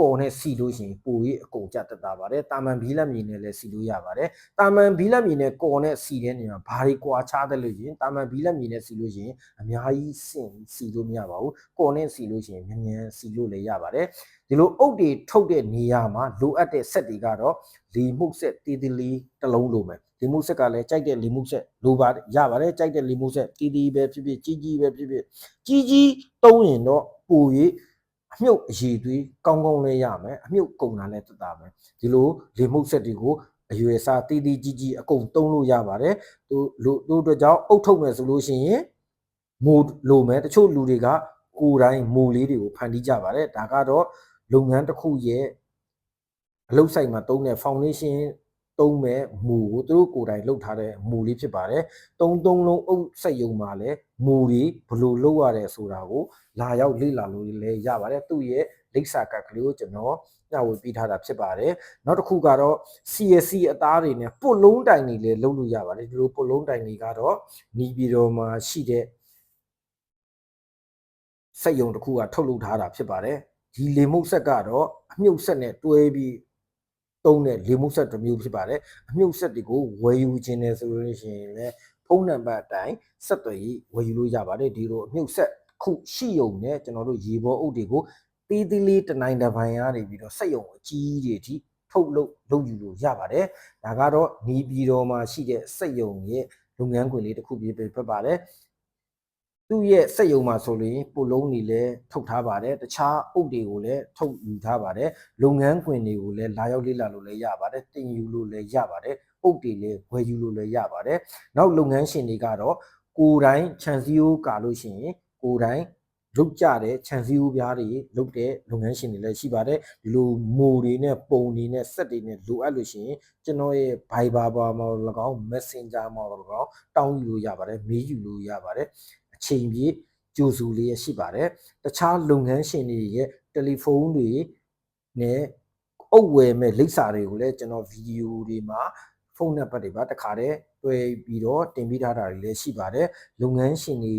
ကော်နဲ့စီလို့ရှိရင်ပိုရေးအကုန်ကြတက်တာပါတယ်တာမန်ဘီလက်မီနဲ့လည်းစီလို့ရပါတယ်တာမန်ဘီလက်မီနဲ့ကော်နဲ့စီတဲ့နေရာဘာတွေကွာခြားတယ်လို့ရှိရင်တာမန်ဘီလက်မီနဲ့စီလို့ရှိရင်အများကြီးစင်စီလို့မရပါဘူးကော်နဲ့စီလို့ရှိရင်မြန်မြန်စီလို့လည်းရပါတယ်ဒီလိုအုပ်တွေထုတ်တဲ့နေရာမှာလိုအပ်တဲ့ဆက်တွေကတော့လီမှုဆက်တီတီလီတစ်လုံးလိုမယ်လီမှုဆက်ကလည်းကြိုက်တဲ့လီမှုဆက်လိုပါရပါတယ်ကြိုက်တဲ့လီမှုဆက်တီတီပဲဖြစ်ဖြစ်ကြီးကြီးပဲဖြစ်ဖြစ်ကြီးကြီးတုံးရင်တော့ပို၍ အမြုပ်အည်သွေးကောင်းကောင်းလေးရမယ်အမြုပ်ကုန်တာလည်းတက်တာမယ်ဒီလိုလေမှုဆက်တွေကိုအရွယ်စားတီတီကြီးကြီးအကုန်တုံးလို့ရပါတယ်သူလို့တို့အတွက်ကြောင့်အုပ်ထုတ်မယ်ဆိုလို့ရှိရင်မိုးလိုမယ်တချို့လူတွေကကိုယ်တိုင်းမိုးလေးတွေကိုဖန်တီးကြပါတယ်ဒါကတော့လုပ်ငန်းတစ်ခုရဲ့အလုပ်ဆိုင်မှာတုံးတဲ့ foundation တုံးမဲ့မူကိုသူတို့ကိုယ်တိုင်လုပ်ထားတဲ့မူလေးဖြစ်ပါတယ်။တုံးတုံးလုံးအုပ်စက်ယုံမှာလည်းမူတွေဘယ်လိုလုပ်ရတယ်ဆိုတာကိုလာရောက်လေ့လာလို့လည်းရပါတယ်။သူ့ရဲ့လိပ်စာကတ်ကလေးကိုကျွန်တော်ညဝေပေးထားတာဖြစ်ပါတယ်။နောက်တစ်ခုကတော့ CSC အသားတွေနဲ့ပုတ်လုံးတိုင်တွေလည်းလုပ်လို့ရပါတယ်။ဒီလိုပုတ်လုံးတိုင်တွေကတော့နီးပြီးတော့မှရှိတဲ့စက်ယုံတစ်ခုကထုတ်လုပ်ထားတာဖြစ်ပါတယ်။ဒီလေမုတ်ဆက်ကတော့အမြုပ်ဆက်နဲ့တွဲပြီး တုံးတဲ့လေမှုဆက်တစ်မျိုးဖြစ်ပါတယ်အမြုပ်ဆက်တွေကိုဝယ်ယူခြင်းနဲ့ဆိုလို့ရှိရင်လည်းဖုန်းနံပါတ်အတိုင်းဆက်သွယ်ရေးဝယ်ယူလို့ရပါတယ်ဒီလိုအမြုပ်ဆက်ခုရှိုံနဲ့ကျွန်တော်တို့ရေပေါ်အုပ်တွေကိုတီးတီးလေးတနိုင်တစ်ပိုင်းရနေပြီးတော့စက်ယုံအကြီးတွေအထိထုတ်လုပ်လုပ်ယူလို့ရပါတယ်ဒါကတော့နီးပြည်တော်မှာရှိတဲ့စက်ယုံရဲ့လုပ်ငန်းခွင်လေးတစ်ခုပြဖြစ်ပါတယ် သူ့ရဲ့စက်ယုံမှာဆိုရင်ပိုလုံးတွေလည်းထုတ်ထားပါတယ်တခြားအုပ်တွေကိုလည်းထုတ်ယူထားပါတယ်လုပ်ငန်းခွင်တွေကိုလည်းလာရောက်လေ့လာလို့လည်းရပါတယ်တင်ယူလို့လည်းရပါတယ်အုပ်တွေလည်းဝယ်ယူလို့လည်းရပါတယ်နောက်လုပ်ငန်းရှင်တွေကတော့ကိုယ်တိုင်ခြံစည်းရိုးကာလို့ရှိရင်ကိုယ်တိုင်လုတ်ကြတဲ့ခြံစည်းဥပြားတွေလုတ်တဲ့လုပ်ငန်းရှင်တွေလည်းရှိပါတယ်ဒီလိုမိုတွေနဲ့ပုံတွေနဲ့စက်တွေနဲ့လိုအပ်လို့ရှိရင်ကျွန်တော်ရဲ့ Viber ပေါ်မှာ၎င်း Messenger မှာ၎င်းတောင်းယူလို့ရပါတယ်မေးယူလို့ရပါတယ်အ ချိန်ပြည့်ကြိုစုလေးရရှိပါတယ်တခြားလုပ်ငန်းရှင်တွေရဲ့တယ်လီဖုန်းတွေနဲ့အုပ်ဝယ်မဲ့လိပ်စာတွေကိုလည်းကျွန်တော်ဗီဒီယိုတွေမှာဖုန်းနံပါတ်တွေပါတခါတည်းတွဲပြီးတော့တင်ပြထားတာတွေလည်းရှိပါတယ်လုပ်ငန်းရှင်တွေ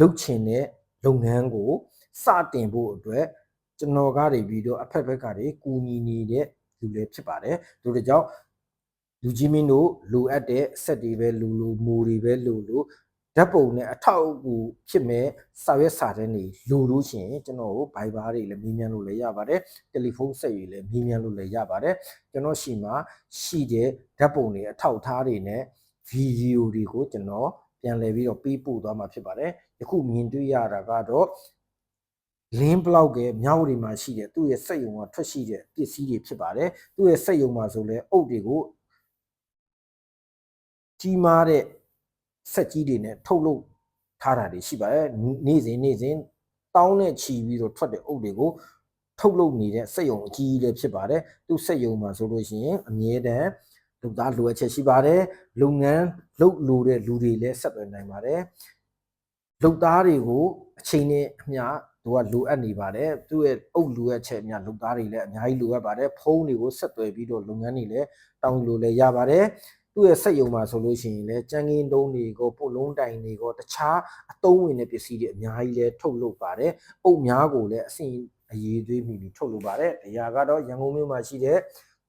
လုပ်ချင်တဲ့လုပ်ငန်းကိုစတင်ဖို့အတွက်ကျွန်တော်ကတွေပြီးတော့အဖက်ဘက်ကတွေကူညီနေတဲ့လူလည်းဖြစ်ပါတယ်ဒါတို့ကြောင့်လူကြီးမင်းတို့လိုအပ်တဲ့ဆက်တွေပဲလူလူမိုးတွေပဲလူလူ ဓာတ်ပုံနဲ့အထောက်အကူဖြစ်မဲ့စာရွက်စာတမ်းတွေလူလို့ရှိရင်ကျွန်တော်ကို Viber တွေလည်းမြင်းမြန်းလို့လည်းရပါတယ်တယ်လီဖုန်းဆက်တွေလည်းမြင်းမြန်းလို့လည်းရပါတယ်ကျွန်တော်ရှိမှာရှိတဲ့ဓာတ်ပုံတွေအထောက်အထားတွေနဲ့ဗီဒီယိုတွေကိုကျွန်တော်ပြန်လည်ပြီးတော့ပေးပို့သွားမှာဖြစ်ပါတယ်ယခုမြင်တွေ့ရတာကတော့လင်းဘလောက်ရဲ့မြောက်တွေမှာရှိတဲ့သူ့ရဲ့စက်ယုံကထွက်ရှိတဲ့ပစ္စည်းတွေဖြစ်ပါတယ်သူ့ရဲ့စက်ယုံမှာဆိုလဲအုပ်တွေကိုကြီးမားတဲ့ စက်ကြီးတွေနဲ့ထုတ်လုပ်ထားတာတွေရှိပါတယ်နေ့စဉ်နေ့စဉ်တောင်းနဲ့ချီပြီးတော့ထွက်တဲ့အုပ်တွေကိုထုတ်လုပ်နေတဲ့စက်ယုံအကြီးကြီးလည်းဖြစ်ပါတယ်သူ့စက်ယုံမှာဆိုလို့ရှိရင်အမြဲတမ်းလူသားလိုအပ်ချက်ရှိပါတယ်လုပ်ငန်းလုပ်လိုတဲ့လူတွေလည်းဆက်သွယ်နိုင်ပါတယ်လုတ်သားတွေကိုအချိန်နဲ့အမျှသူကလိုအပ်နေပါတယ်သူ့ရဲ့အုပ်လိုအပ်ချက်အမျှလုတ်သားတွေလည်းအများကြီးလိုအပ်ပါတယ်ဖုန်းတွေကိုဆက်သွယ်ပြီးတော့လုပ်ငန်းတွေလည်းတောင်းလို့လည်းရပါတယ် သူ့ရဲ့စက်ယုံမှာဆိုလို့ရှိရင်လည်းကြမ်းကင်းတုံးတွေကိုပုတ်လုံးတိုင်တွေကိုတခြားအသုံးဝင်တဲ့ပစ္စည်းတွေအများကြီးလည်းထုတ်လုပ်ပါတယ်အုပ်များကိုလည်းအစဉ်အရေးသွေးမိပြီးထုတ်လုပ်ပါတယ်အရာကတော့ရန်ကုန်မြို့မှာရှိတဲ့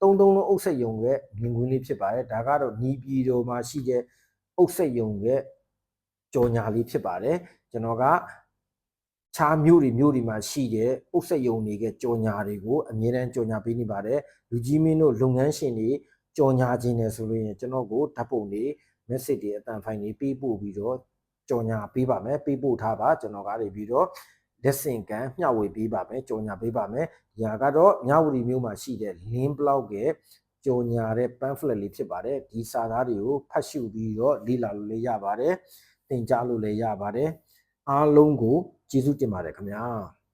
သုံးသုံးလုံးအုပ်စက်ယုံရဲ့မြင်ကွင်းလေးဖြစ်ပါတယ်ဒါကတော့နီးပြည်တော်မှာရှိတဲ့အုပ်စက်ယုံရဲ့ကြော်ညာလေးဖြစ်ပါတယ်ကျွန်တော်ကခြားမြို့တွေမြို့တွေမှာရှိတဲ့အုပ်စက်ယုံတွေကကြော်ညာတွေကိုအမြဲတမ်းကြော်ညာပေးနေပါတယ်လူကြီးမင်းတို့လုပ်ငန်းရှင်တွေ ကြော်ညာခြင်းတယ်ဆိုလို့ရင်ကျွန်တော်ကိုဓာတ်ပုံတွေ message တွေအတန်ဖိုင်တွေပေးပို့ပြီးတော့ကြော်ညာပေးပါမယ်ပေးပို့ထားပါကျွန်တော်ကနေပြီးတော့လက်ဆင့်ကမ်းမျှဝေပေးပါမယ်ကြော်ညာပေးပါမယ်။ညာကတော့မြဝတီမြို့မှာရှိတဲ့ link block ရဲ့ကြော်ညာတဲ့ pamphlet လေးဖြစ်ပါတယ်။ဒီစာသားတွေကိုဖတ်ရှုပြီးတော့လေ့လာလို့လည်းရပါတယ်။သင်ကြားလို့လည်းရပါတယ်။အားလုံးကိုကျေးဇူးတင်ပါတယ်ခင်ဗျာ။